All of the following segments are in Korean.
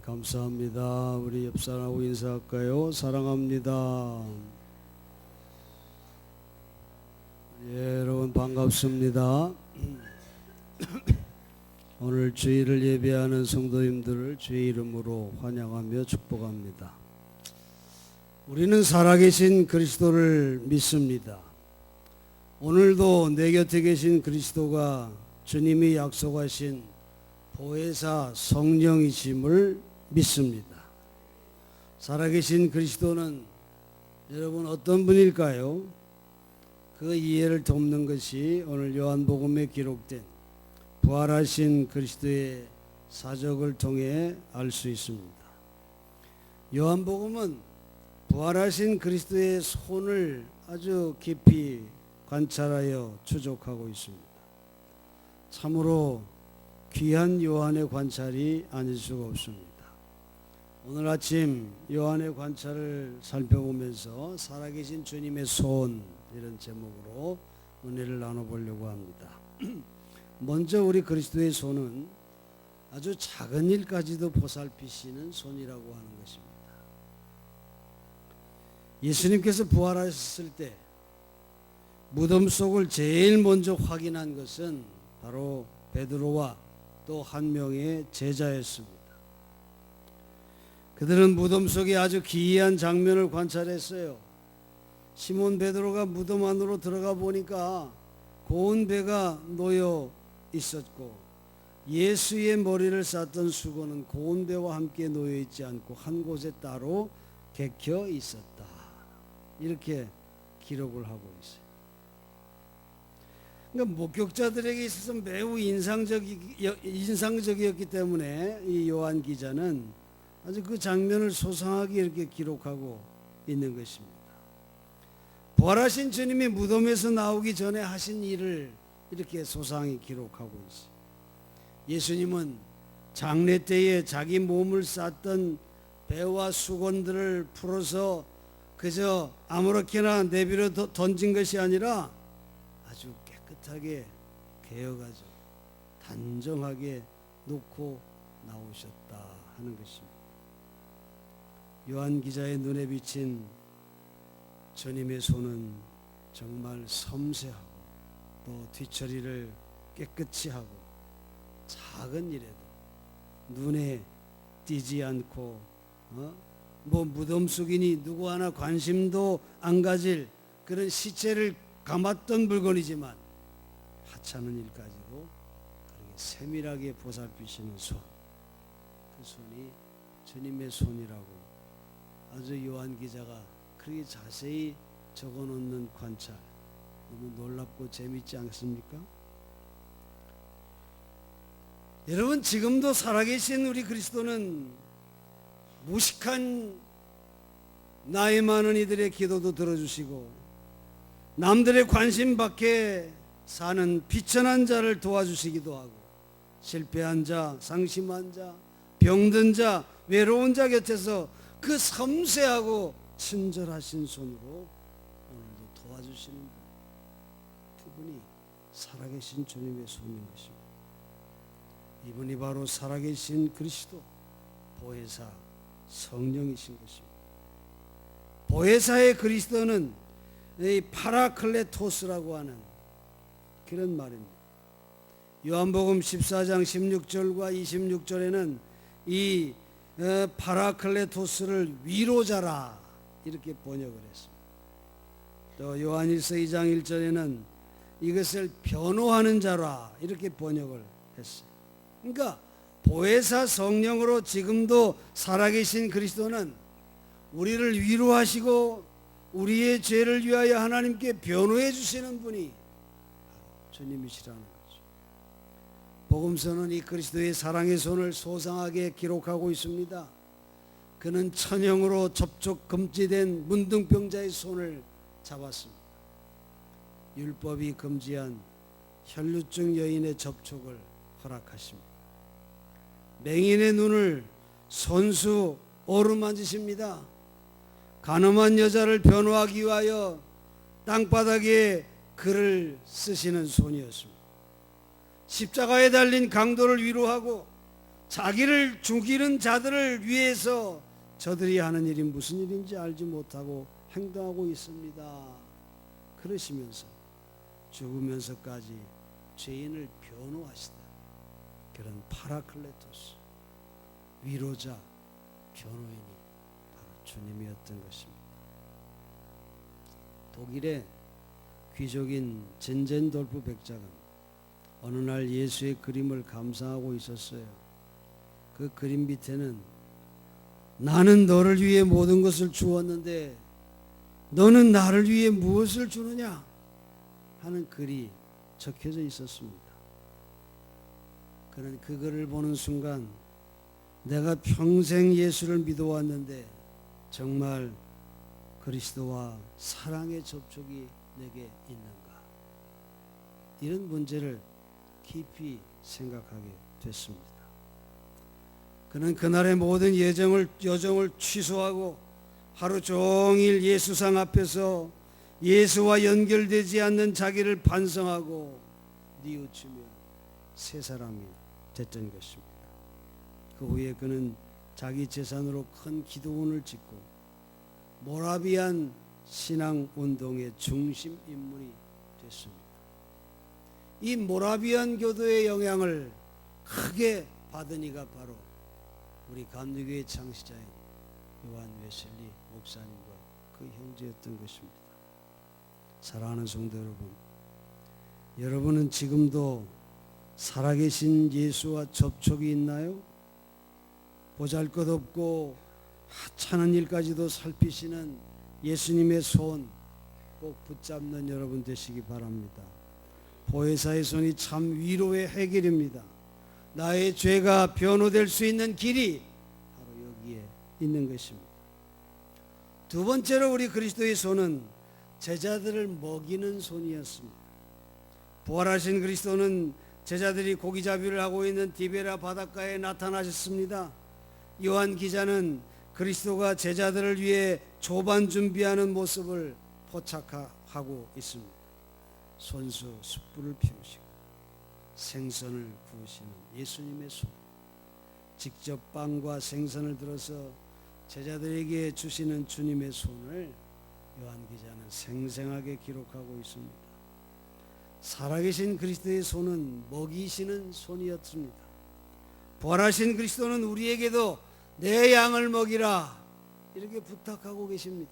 네, 감사합니다. 우리 옆 사람하고 인사할까요? 사랑합니다. 예, 여러분 반갑습니다. 오늘 주일을 예배하는 성도님들을 주의 이름으로 환영하며 축복합니다. 우리는 살아계신 그리스도를 믿습니다. 오늘도 내 곁에 계신 그리스도가 주님이 약속하신 보혜사 성령이심을 믿습니다. 살아계신 그리스도는 여러분 어떤 분일까요? 그 이해를 돕는 것이 오늘 요한복음에 기록된 부활하신 그리스도의 사적을 통해 알 수 있습니다. 요한복음은 부활하신 그리스도의 손을 아주 깊이 관찰하여 추적하고 있습니다. 참으로 귀한 요한의 관찰이 아닐 수가 없습니다. 오늘 아침 요한의 관찰을 살펴보면서 살아계신 주님의 손 이런 제목으로 은혜를 나눠보려고 합니다. 먼저 우리 그리스도의 손은 아주 작은 일까지도 보살피시는 손이라고 하는 것입니다. 예수님께서 부활하셨을 때 무덤 속을 제일 먼저 확인한 것은 바로 베드로와 또 한 명의 제자였습니다. 그들은 무덤 속에 아주 기이한 장면을 관찰했어요. 시몬 베드로가 무덤 안으로 들어가 보니까 고운 배가 놓여 있었고 예수의 머리를 쌌던 수건은 고운 배와 함께 놓여 있지 않고 한 곳에 따로 객혀 있었다. 이렇게 기록을 하고 있어요. 그러니까 목격자들에게 있어서 매우 인상적이, 인상적이었기 때문에 이 요한 기자는 아주 그 장면을 소상하게 이렇게 기록하고 있는 것입니다. 부활하신 주님이 무덤에서 나오기 전에 하신 일을 이렇게 소상히 기록하고 있어요. 예수님은 장례 때에 자기 몸을 쌌던 배와 수건들을 풀어서 그저 아무렇게나 내비려 던진 것이 아니라 아주 깨끗하게 개어가지고 단정하게 놓고 나오셨다 하는 것입니다. 요한 기자의 눈에 비친 주님의 손은 정말 섬세하고 또 뒤처리를 깨끗이 하고 작은 일에도 눈에 띄지 않고 어? 뭐 무덤 속이니 누구 하나 관심도 안 가질 그런 시체를 감았던 물건이지만 하찮은 일까지도 그렇게 세밀하게 보살피시는 손, 그 손이 주님의 손이라고 아주 요한 기자가 그렇게 자세히 적어놓는 관찰 너무 놀랍고 재밌지 않습니까? 여러분 지금도 살아계신 우리 그리스도는 무식한 나이 많은 이들의 기도도 들어주시고 남들의 관심 밖에 사는 비천한 자를 도와주시기도 하고 실패한 자, 상심한 자, 병든 자, 외로운 자 곁에서 그 섬세하고 친절하신 손으로 오늘도 도와주시는 분. 그분이 살아계신 주님의 손인 것입니다. 이분이 바로 살아계신 그리스도 보혜사 성령이신 것입니다. 보혜사의 그리스도는 이 파라클레토스라고 하는 그런 말입니다. 요한복음 14장 16절과 26절에는 이 어, 파라클레토스를 위로자라 이렇게 번역을 했습니다. 또 요한일서 2장 1절에는 이것을 변호하는 자라 이렇게 번역을 했어요. 그러니까 보혜사 성령으로 지금도 살아계신 그리스도는 우리를 위로하시고 우리의 죄를 위하여 하나님께 변호해 주시는 분이 주님이시라는 거죠. 복음서는 이 그리스도의 사랑의 손을 소상하게 기록하고 있습니다. 그는 천형으로 접촉 금지된 문둥병자의 손을 잡았습니다. 율법이 금지한 혈루증 여인의 접촉을 허락하십니다. 맹인의 눈을 손수 오르만지십니다. 가늠한 여자를 변호하기 위하여 땅바닥에 글을 쓰시는 손이었습니다. 십자가에 달린 강도를 위로하고 자기를 죽이는 자들을 위해서 저들이 하는 일이 무슨 일인지 알지 못하고 행동하고 있습니다. 그러시면서 죽으면서까지 죄인을 변호하시다. 그런 파라클레토스 위로자 변호인이 바로 주님이었던 것입니다. 독일의 귀족인 젠젠돌프 백작은 어느 날 예수의 그림을 감상하고 있었어요. 그 그림 밑에는 나는 너를 위해 모든 것을 주었는데 너는 나를 위해 무엇을 주느냐 하는 글이 적혀져 있었습니다. 그는 그 글을 보는 순간 내가 평생 예수를 믿어왔는데 정말 그리스도와 사랑의 접촉이 내게 있는가? 이런 문제를 깊이 생각하게 됐습니다. 그는 그날의 모든 예정을 여정을 취소하고 하루 종일 예수상 앞에서 예수와 연결되지 않는 자기를 반성하고 뉘우치며 새 사람이 됐던 것입니다. 그 후에 그는 자기 재산으로 큰 기도원을 짓고 모라비안 신앙 운동의 중심 인물이 됐습니다. 이 모라비안 교도의 영향을 크게 받은 이가 바로 우리 감리교의 창시자인 요한 웨슬리 목사님과 그 형제였던 것입니다. 사랑하는 성도 여러분, 여러분은 지금도 살아계신 예수와 접촉이 있나요? 보잘 것 없고 하찮은 일까지도 살피시는 예수님의 손 꼭 붙잡는 여러분 되시기 바랍니다. 보혜사의 손이 참 위로의 해결입니다. 나의 죄가 변호될 수 있는 길이 바로 여기에 있는 것입니다. 두 번째로 우리 그리스도의 손은 제자들을 먹이는 손이었습니다. 부활하신 그리스도는 제자들이 고기잡이를 하고 있는 디베라 바닷가에 나타나셨습니다. 요한 기자는 그리스도가 제자들을 위해 조반 준비하는 모습을 포착하고 있습니다. 손수 숯불을 피우시고 생선을 구우시는 예수님의 손, 직접 빵과 생선을 들어서 제자들에게 주시는 주님의 손을 요한 기자는 생생하게 기록하고 있습니다. 살아계신 그리스도의 손은 먹이시는 손이었습니다. 부활하신 그리스도는 우리에게도 내 양을 먹이라 이렇게 부탁하고 계십니다.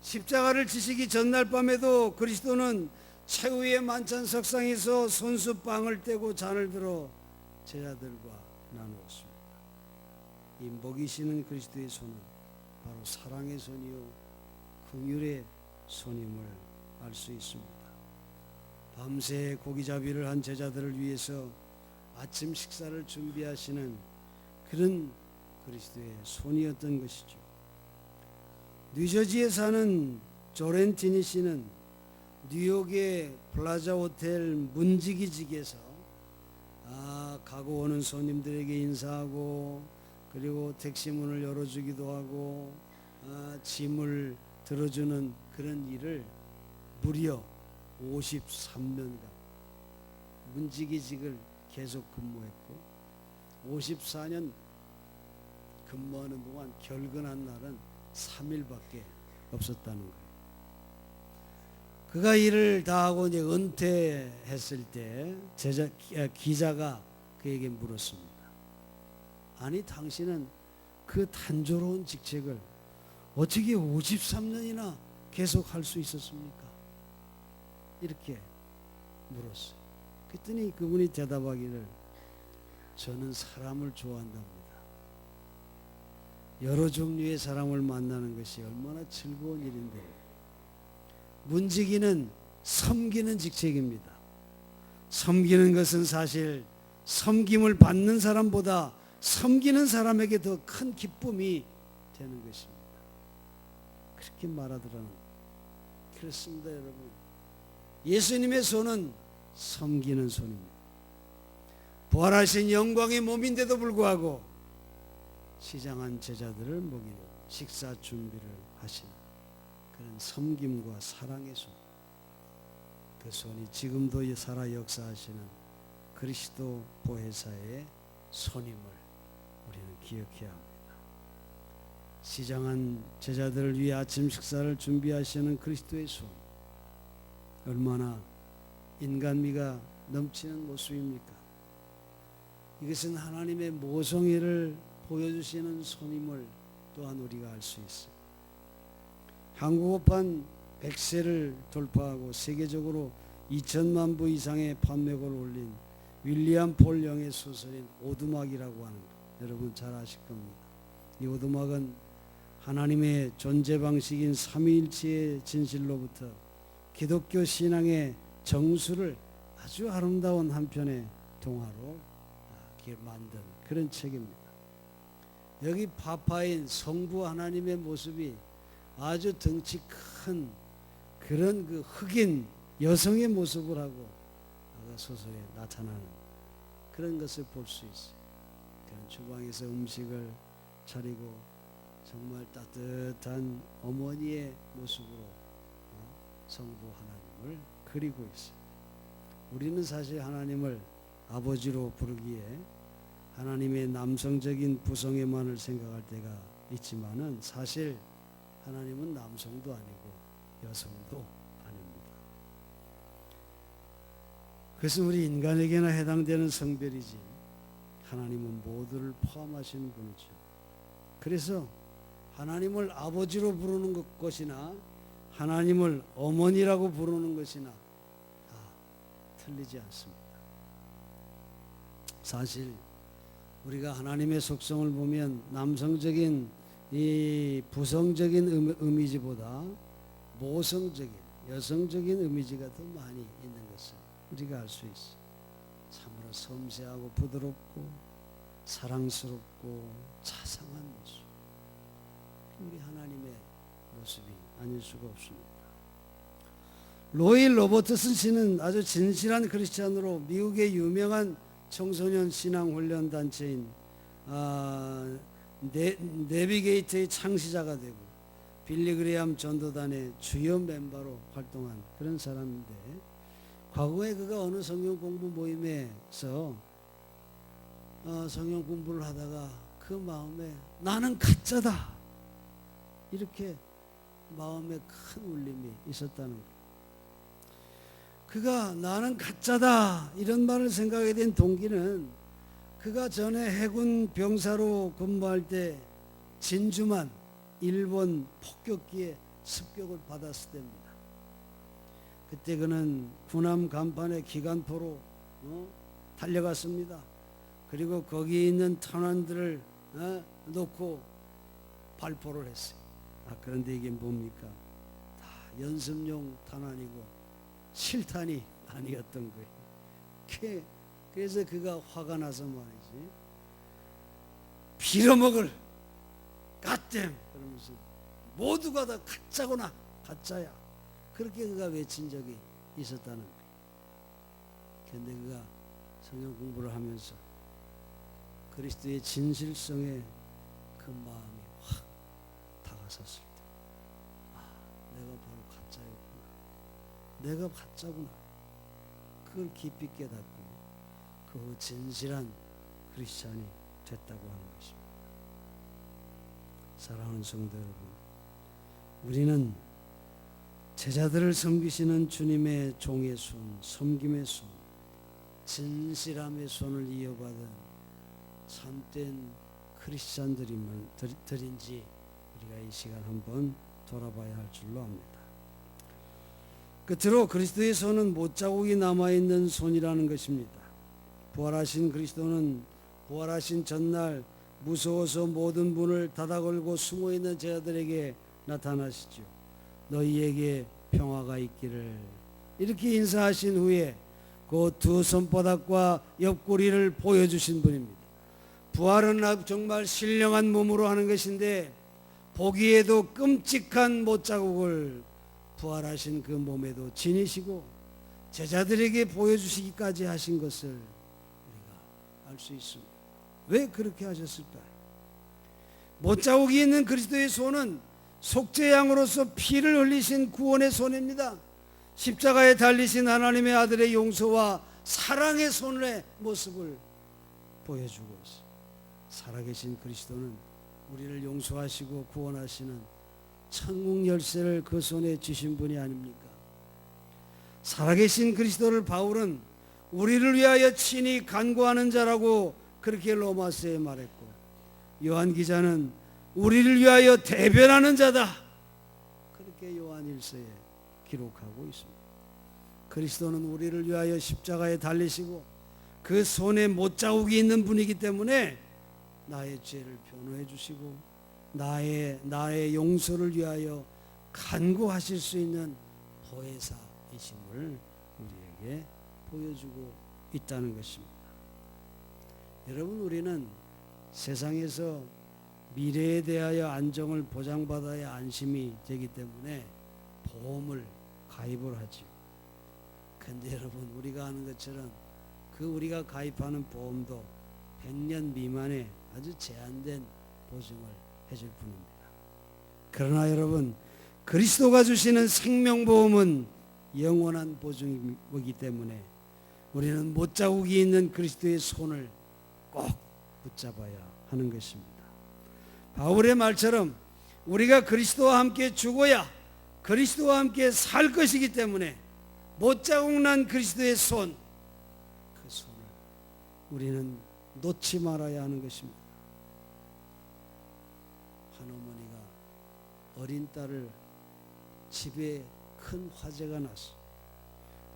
십자가를 지시기 전날 밤에도 그리스도는 최후의 만찬 석상에서 손수 빵을 떼고 잔을 들어 제자들과 나누었습니다. 이 먹이시는 그리스도의 손은 바로 사랑의 손이요 긍휼의 손임을 알 수 있습니다. 밤새 고기잡이를 한 제자들을 위해서 아침 식사를 준비하시는 그런 그리스도의 손이었던 것이죠. 뉴저지에 사는 조렌티니 씨는 뉴욕의 플라자 호텔 문지기직에서 아, 가고 오는 손님들에게 인사하고 그리고 택시 문을 열어주기도 하고 아, 짐을 들어주는 그런 일을 무려 53년간 문지기직을 계속 근무했고 54년 근무하는 동안 결근한 날은 3일밖에 없었다는 거예요. 그가 일을 다 하고 이제 은퇴했을 때 제자 기자가 그에게 물었습니다. 아니 당신은 그 단조로운 직책을 어떻게 53년이나 계속 할 수 있었습니까? 이렇게 물었어요. 그랬더니 그분이 대답하기를 저는 사람을 좋아한답니다. 여러 종류의 사람을 만나는 것이 얼마나 즐거운 일인데 문지기는 섬기는 직책입니다. 섬기는 것은 사실 섬김을 받는 사람보다 섬기는 사람에게 더 큰 기쁨이 되는 것입니다. 그렇게 말하더라는 그렇습니다, 여러분. 예수님의 손은 섬기는 손입니다. 부활하신 영광의 몸인데도 불구하고 시장한 제자들을 먹이는 식사 준비를 하시는 그런 섬김과 사랑의 손. 그 손이 지금도 살아 역사하시는 그리스도 보혜사의 손임을 우리는 기억해야 합니다. 시장한 제자들을 위해 아침 식사를 준비하시는 그리스도의 손 얼마나 인간미가 넘치는 모습입니까? 이것은 하나님의 모성애를 보여주시는 손임을 또한 우리가 알 수 있어요. 한국어판 100세를 돌파하고 세계적으로 2천만 부 이상의 판매고를 올린 윌리엄 폴 영의 소설인 오두막이라고 하는 것 여러분 잘 아실 겁니다. 이 오두막은 하나님의 존재 방식인 삼위일체의 진실로부터 기독교 신앙의 정수를 아주 아름다운 한 편의 동화로 아, 만든 그런 책입니다. 여기 파파인 성부 하나님의 모습이 아주 덩치 큰 그런 그 흑인 여성의 모습을 하고 그 소설에 나타나는 그런 것을 볼 수 있어요. 주방에서 음식을 차리고 정말 따뜻한 어머니의 모습으로 어, 성부 하나님을 그리고 있어요. 우리는 사실 하나님을 아버지로 부르기에 하나님의 남성적인 부성애만을 생각할 때가 있지만은 사실 하나님은 남성도 아니고 여성도 아닙니다. 그것은 우리 인간에게나 해당되는 성별이지 하나님은 모두를 포함하신 분이죠. 그래서 하나님을 아버지로 부르는 것- 것이나 하나님을 어머니라고 부르는 것이나 다 틀리지 않습니다. 사실 우리가 하나님의 속성을 보면 남성적인 이 부성적인 음, 이미지보다 모성적인 여성적인 이미지가 더 많이 있는 것을 우리가 알 수 있어. 참으로 섬세하고 부드럽고 사랑스럽고 자상한 모습. 우리 하나님의 모습이 아닐 수가 없습니다. 로이 로버트슨 씨는 아주 진실한 크리스찬으로 미국의 유명한 청소년 신앙 훈련 단체인 아, 네, 내비게이트의 창시자가 되고 빌리 그레암 전도단의 주요 멤버로 활동한 그런 사람인데 과거에 그가 어느 성경 공부 모임에서 어, 성경 공부를 하다가 그 마음에 나는 가짜다 이렇게 마음에 큰 울림이 있었다는 거예요. 그가 나는 가짜다 이런 말을 생각하게 된 동기는 그가 전에 해군 병사로 근무할 때 진주만 일본 폭격기에 습격을 받았을 때입니다. 그때 그는 군함 간판에 기관포로 어? 달려갔습니다. 그리고 거기 있는 탄환들을 어? 놓고 발포를 했어요. 아 그런데 이게 뭡니까? 다 연습용 탄환이고 실탄이 아니었던 거예요. 그- 그래서 그가 화가 나서 말이지 빌어먹을 갓댐 그러면서 모두가 다 가짜구나 가짜야 그렇게 그가 외친 적이 있었다는 거예요. 그런데 그가 성경 공부를 하면서 그리스도의 진실성에 그 마음이 확 다가섰을 때, 아, 내가 바로 가짜였구나. 내가 가짜구나. 그걸 깊이 깨닫고 그후 진실한 크리스찬이 됐다고 하는 것입니다. 사랑하는 성도 여러분, 우리는 제자들을 섬기시는 주님의 종의 손, 섬김의 손, 진실함의 손을 이어받은 참된 크리스찬들인지 우리가 이 시간 한번 돌아봐야 할 줄로 압니다. 끝으로 그리스도의 손은 못자국이 남아있는 손이라는 것입니다. 부활하신 그리스도는 부활하신 전날 무서워서 모든 문을 닫아 걸고 숨어 있는 제자들에게 나타나시죠. 너희에게 평화가 있기를 이렇게 인사하신 후에 그 두 손바닥과 옆구리를 보여주신 분입니다. 부활은 정말 신령한 몸으로 하는 것인데 보기에도 끔찍한 못자국을 부활하신 그 몸에도 지니시고 제자들에게 보여주시기까지 하신 것을 알 수 있습니다. 왜 그렇게 하셨을까요? 못자국이 있는 그리스도의 손은 속죄양으로서 피를 흘리신 구원의 손입니다. 십자가에 달리신 하나님의 아들의 용서와 사랑의 손의 모습을 보여주고 있어요. 살아계신 그리스도는 우리를 용서하시고 구원하시는 천국 열쇠를 그 손에 주신 분이 아닙니까? 살아계신 그리스도를 바울은 우리를 위하여 친히 간구하는 자라고 그렇게 로마서에 말했고 요한 기자는 우리를 위하여 대변하는 자다. 그렇게 요한일서에 기록하고 있습니다. 그리스도는 우리를 위하여 십자가에 달리시고 그 손에 못 자국이 있는 분이기 때문에 나의 죄를 변호해 주시고 나의 나의 용서를 위하여 간구하실 수 있는 보혜사이심을 우리에게 보여주고 있다는 것입니다. 여러분 우리는 세상에서 미래에 대하여 안정을 보장받아야 안심이 되기 때문에 보험을 가입을 하죠. 근데 여러분 우리가 아는 것처럼 그 우리가 가입하는 보험도 100년 미만의 아주 제한된 보증을 해줄 뿐입니다. 그러나 여러분 그리스도가 주시는 생명보험은 영원한 보증이기 때문에 우리는 못자국이 있는 그리스도의 손을 꼭 붙잡아야 하는 것입니다. 바울의 말처럼 우리가 그리스도와 함께 죽어야 그리스도와 함께 살 것이기 때문에 못자국 난 그리스도의 손, 그 손을 우리는 놓지 말아야 하는 것입니다. 한 어머니가 어린 딸을 집에 큰 화재가 났어.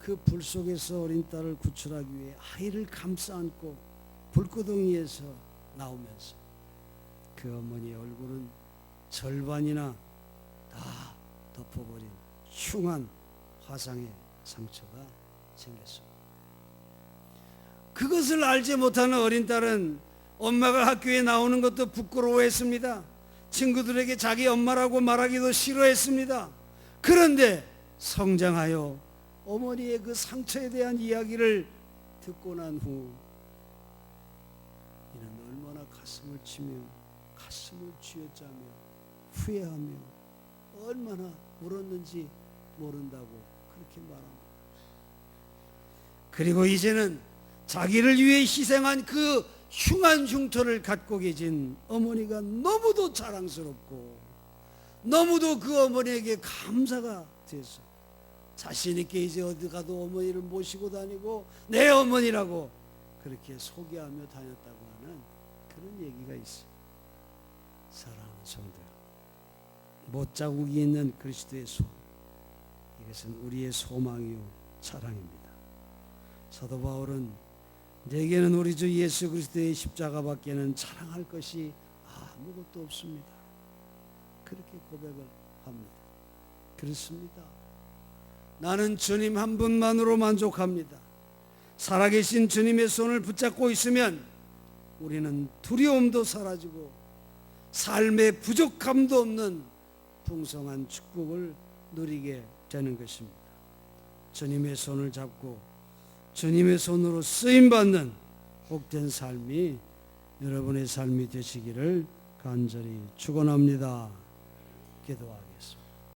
그 불 속에서 어린 딸을 구출하기 위해 아이를 감싸 안고 불구덩이에서 나오면서 그 어머니의 얼굴은 절반이나 다 덮어버린 흉한 화상의 상처가 생겼습니다. 그것을 알지 못하는 어린 딸은 엄마가 학교에 나오는 것도 부끄러워했습니다. 친구들에게 자기 엄마라고 말하기도 싫어했습니다. 그런데 성장하여 어머니의 그 상처에 대한 이야기를 듣고 난 후 이는 얼마나 가슴을 치며 가슴을 쥐어짜며 후회하며 얼마나 울었는지 모른다고 그렇게 말합니다. 그리고 이제는 자기를 위해 희생한 그 흉한 흉터를 갖고 계신 어머니가 너무도 자랑스럽고 너무도 그 어머니에게 감사가 돼서 자신 있게 이제 어디 가도 어머니를 모시고 다니고 내 어머니라고 그렇게 소개하며 다녔다고 하는 그런 얘기가 있어요. 사랑하는 성도 못자국이 있는 그리스도의 손 이것은 우리의 소망이요 자랑입니다. 사도 바울은 내게는 우리 주 예수 그리스도의 십자가밖에는 자랑할 것이 아무것도 없습니다. 그렇게 고백을 합니다. 그렇습니다. 나는 주님 한 분만으로 만족합니다. 살아계신 주님의 손을 붙잡고 있으면 우리는 두려움도 사라지고 삶의 부족함도 없는 풍성한 축복을 누리게 되는 것입니다. 주님의 손을 잡고 주님의 손으로 쓰임 받는 복된 삶이 여러분의 삶이 되시기를 간절히 축원합니다. 기도하겠습니다.